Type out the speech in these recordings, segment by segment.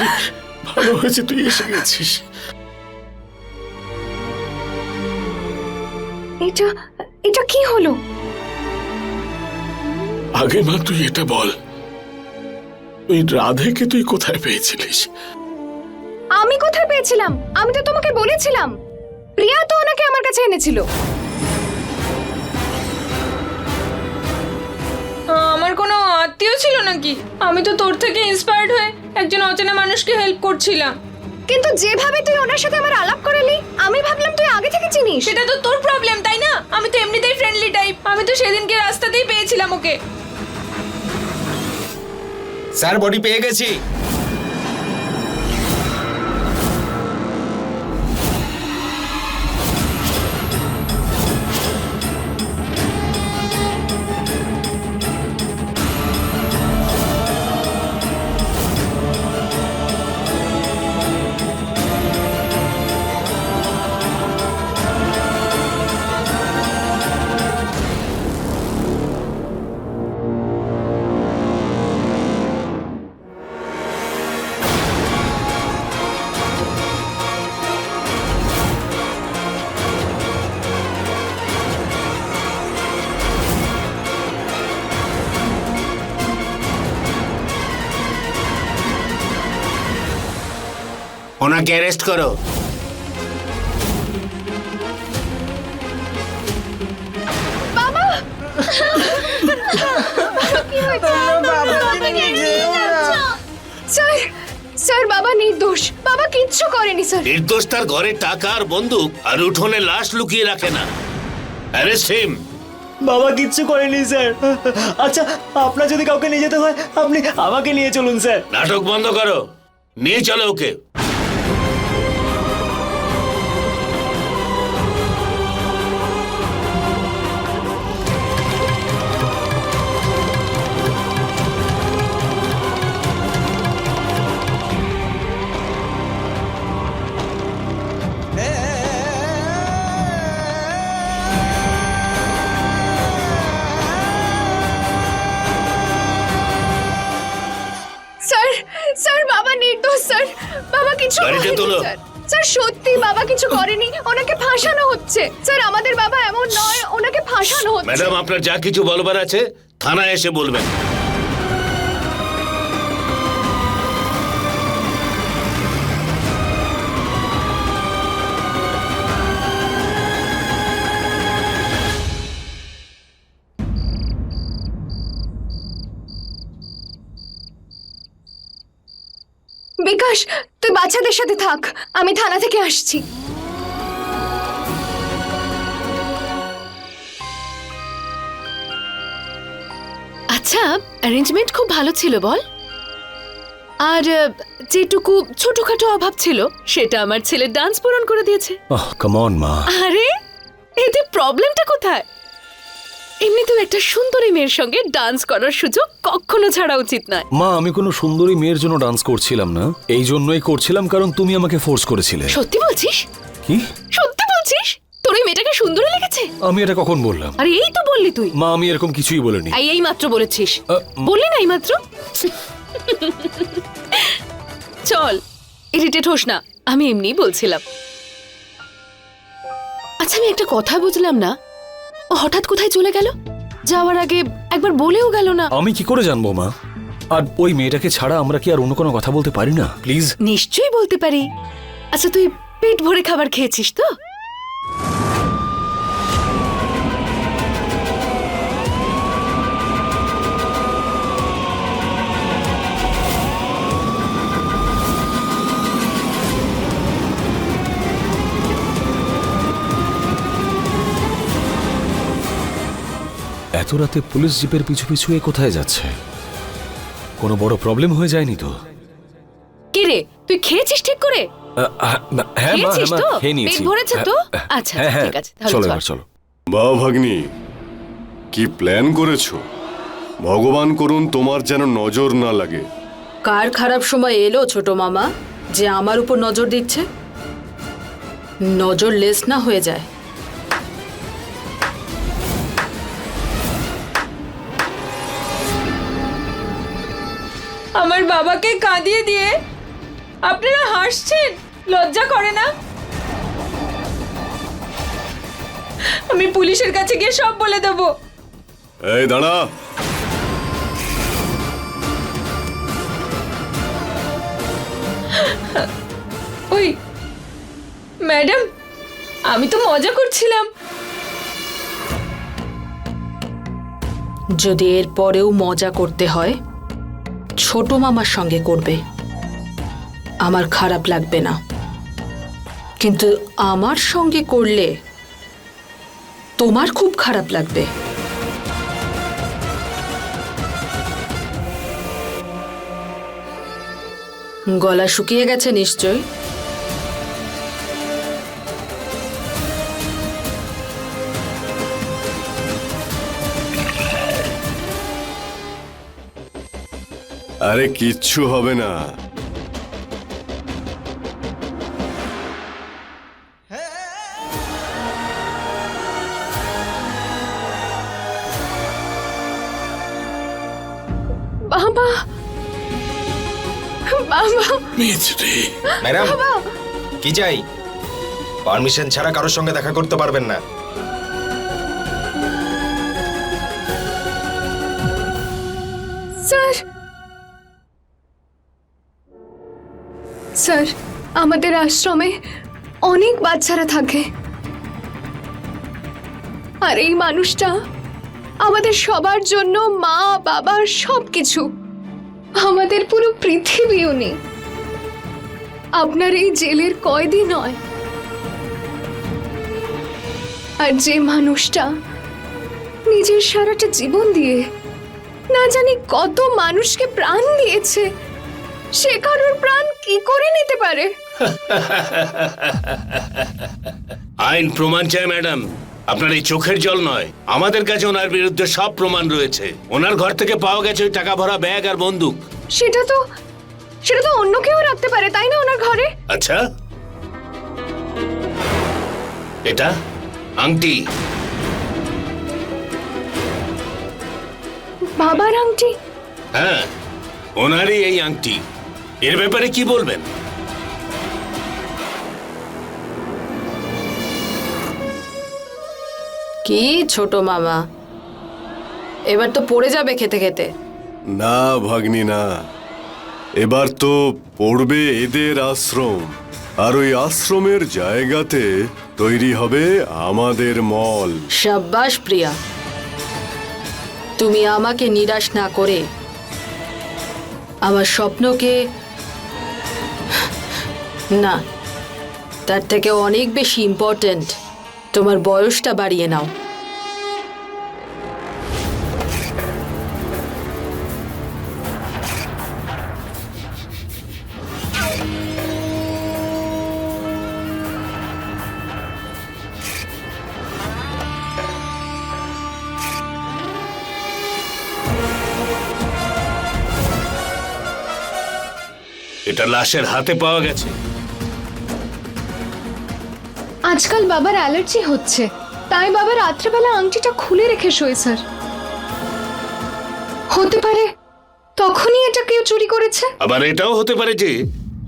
বাবা ভালো হয়েছে তুই এসে গেছিস। এটা এটা কি হলো? আগে মা তুই এটা বল। ওই রাধেকে তুই কোথায় পেয়েছিলিস? আমি কোথায় পেয়েছিলাম? আমি তো তোমাকে বলেছিলাম। প্রিয়া তো ওনাকে আমার কাছে এনেছিল। আমার কোনো আত্মীয় ছিল নাকি? আমি তো তোর থেকে ইন্সপায়ার্ড হয়ে একজন অচেনা মানুষকে হেল্প করছিলাম। কিন্তু যেভাবে তুই ওনার সাথে আমার আলাপ করালি আমি ভাবলাম তুই আগে থেকে চিনিস। সেটা তো তোর প্রবলেম তাই না? আমি তো এমনিতেই ফ্রেন্ডলি টাইপ আমি তো সেদিনকে রাস্তাতেই পেয়েছিলাম ওকে। স্যার বডি পেয়ে গেছি। ওনাকে অ্যারেস্ট করো। স্যার স্যার বাবা নির্দোষ। বাবা কিচ্ছু করেনি স্যার। নির্দোষ তার ঘরে টাকা আর বন্দুক আর উঠোনে লাশ লুকিয়ে রাখে না। Arrest him. বাবা কিচ্ছু করেনি স্যার। আচ্ছা আপনার যদি কাউকে নিয়ে যেতে হয় আপনি আমাকে নিয়ে চলুন স্যার। নাটক বন্ধ করো। নিয়ে চলো ওকে। কিছু গাড়িতে তোলো। স্যার। স্যার সত্যি বাবা কিছু করেনি। ওনাকে ফাঁসানো হচ্ছে। স্যার আমাদের বাবা এমন নয় ওনাকে ফাঁসানো হচ্ছে। ম্যাডাম আপনার যা কিছু বলবার আছে থানায় এসে বলবেন। বিকাশ বাচ্চাদের সাথে থাক। আমি থানা থেকে আসছি। আচ্ছা অ্যারেঞ্জমেন্ট খুব ভালো ছিল বল। আর যেটুকু ছোটখাটো অভাব ছিল সেটা আমার ছেলে ডান্স পূরণ করে দিয়েছে। কাম অন মা। আরে এতে প্রবলেমটা কোথায়? এমনিতেও একটা সুন্দরী মেয়ের সঙ্গে ডান্স করার সুযোগ কখনো ছাড়া উচিত নয়। মা আমি কোনো সুন্দরী মেয়ের জন্য ডান্স করছিলাম না। এই জন্যই করছিলাম কারণ তুমি আমাকে ফোর্স করেছিলে। সত্যি বলছিস? কি? সত্যি বলছিস? তোর ওই মেয়েটাকে সুন্দরী লেগেছে? আমি এটা কখন বললাম? আরে এই তো বললি তুই। মা আমি এরকম কিছুই বলিনি। এই এই মাত্র বলেছিস। বললি না এই মাত্র? চল ইরিটেট হোস না। আমি এমনিই বলছিলাম। আচ্ছা আমি একটা কথা বুঝলাম না। হঠাৎ কোথায় চলে গেল? যাওয়ার আগে একবার বলেও গেল না। আমি কি করে জানব মা? আর ওই মেয়েটাকে ছাড়া আমরা কি আর অন্য কোনো কথা বলতে পারি না? প্লিজ। নিশ্চয়ই বলতে পারি। আচ্ছা তুই পেট ভরে খাবার খেয়েছিস তো? এত রাতে পুলিশ জিপের পিছু পিছু এ কোথায় যাচ্ছে? কোনো বড় প্রবলেম হয়ে যায়নি তো? কি রে? তুই খেয়েছিস ঠিক করে? আ, আ, হ্যাঁ মা হ্যাঁ খেয়েছিস তো? খেয়ে নিয়েছি। ভরেছে তো? হ্যাঁ, আচ্ছা, হ্যাঁ হ্যাঁ ঠিক আছে, তাহলে চলো চল। এবার চলো। বা ভাগ্নি কি প্ল্যান করেছ? ভগবান করুন তোমার যেন নজর না লাগে। কার খারাপ সময় এলো ছোট মামা যে আমার উপর নজর দিচ্ছে? নজর লেস না হয়ে যায়। আমার বাবাকে কাঁদিয়ে দিয়ে আপনারা হাসছেন? লজ্জা করে না? আমি পুলিশের কাছে গিয়ে সব বলে দেবো। এই দাঁড়া। ওই ম্যাডাম আমি তো মজা করছিলাম। যদি এর পরেও মজা করতে হয় ছোট মামার সঙ্গে করবে। আমার খারাপ লাগবে না। কিন্তু আমার সঙ্গে করলে তোমার খুব খারাপ লাগবে। গলা শুকিয়ে গেছে নিশ্চয়? আরে কিচ্ছু হবে না। বাবা। বাবা। মিছরি ম্যাডাম কি চাই? পারমিশন ছাড়া কারোর সঙ্গে দেখা করতে পারবেন না। স্যার স্যার, আমাদের আশ্রমে অনেক বাচ্চারা থাকে। আর এই মানুষটা আমাদের সবার জন্য মা, বাবা সব কিছু আমাদের পুরো পৃথিবী উনি আপনার এই জেলের কয়দি নয়। আর যে মানুষটা নিজের সারাটা জীবন দিয়ে না জানি কত মানুষকে প্রাণ দিয়েছে, সে কারোর প্রাণ কি করে নিতে পারে? আইন প্রমাণ চাই ম্যাডাম। আপনার এই চোখের জল নয়। আমাদের কাছে ওনার বিরুদ্ধে সব প্রমাণ রয়েছে। ওনার ঘর থেকে পাওয়া গেছে ওই টাকা ভরা ব্যাগ আর বন্দুক। সেটা তো সেটা তো অন্য কেউ রাখতে পারে তাই না ওনার ঘরে? আচ্ছা। এটা? আংটি। বাবার আংটি? হ্যাঁ ওনারই এই আংটি। এর ব্যাপারে কি বলবেন? কি ছোট মামা? এবার তো পড়ে যাবে খেতে খেতে। না ভাগ্নি না। এবার তো পড়বে এদের আশ্রম। আর ওই আশ্রমের জায়গাতে তৈরি হবে আমাদের মল। সাব্বাস প্রিয়া। তুমি আমাকে নিরাশ না করে আমার স্বপ্নকে না, তার থেকে অনেক বেশি ইম্পর্ট্যান্ট তোমার বয়সটা বাড়িয়ে নাও। এটা লাশের হাতে পাওয়া গেছে। আজকাল বাবার অ্যালার্জি হচ্ছে। তাই বাবা রাত্রেবেলা আংটিটা খুলে রেখে শোয়, স্যার। হতে পারে তখনই এটা কেউ চুরি করেছে? আবার এটাও হতে পারে যে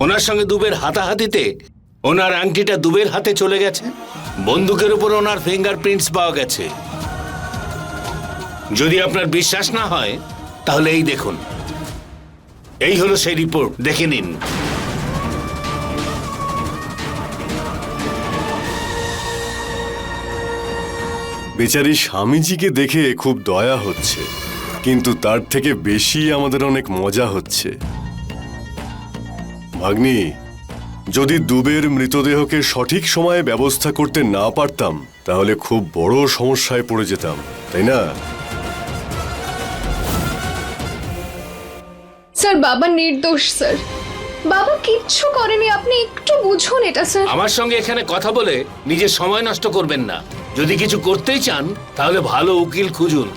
ওনার সঙ্গে দুবের হাতাহাতিতে ওনার আংটিটা দুবের হাতে চলে গেছে। বন্দুকের উপর ওনার ফিঙ্গারপ্রিন্টস পাওয়া গেছে। যদি আপনার বিশ্বাস না হয়, তাহলে এই দেখুন। এই হলো সেই রিপোর্ট। দেখে নিন। বেচারি স্বামীজিকে দেখে খুব দয়া হচ্ছে কিন্তু তার থেকে বেশি আমাদের অনেক মজা হচ্ছে। ভাগ্নি যদি দুবের মৃতদেহকে সঠিক সময়ে ব্যবস্থা করতে না পারতাম তাহলে খুব বড় সমস্যায় পড়ে যেতাম তাই না? স্যার বাবা নির্দোষ স্যার। বাবা কিচ্ছু করেনি আপনি একটু বুঝুন এটা স্যার। আমার সঙ্গে এখানে কথা বলে নিজের সময় নষ্ট করবেন না। যদি কিছু করতেই চান তাহলে ভালো উকিল খুঁজুন।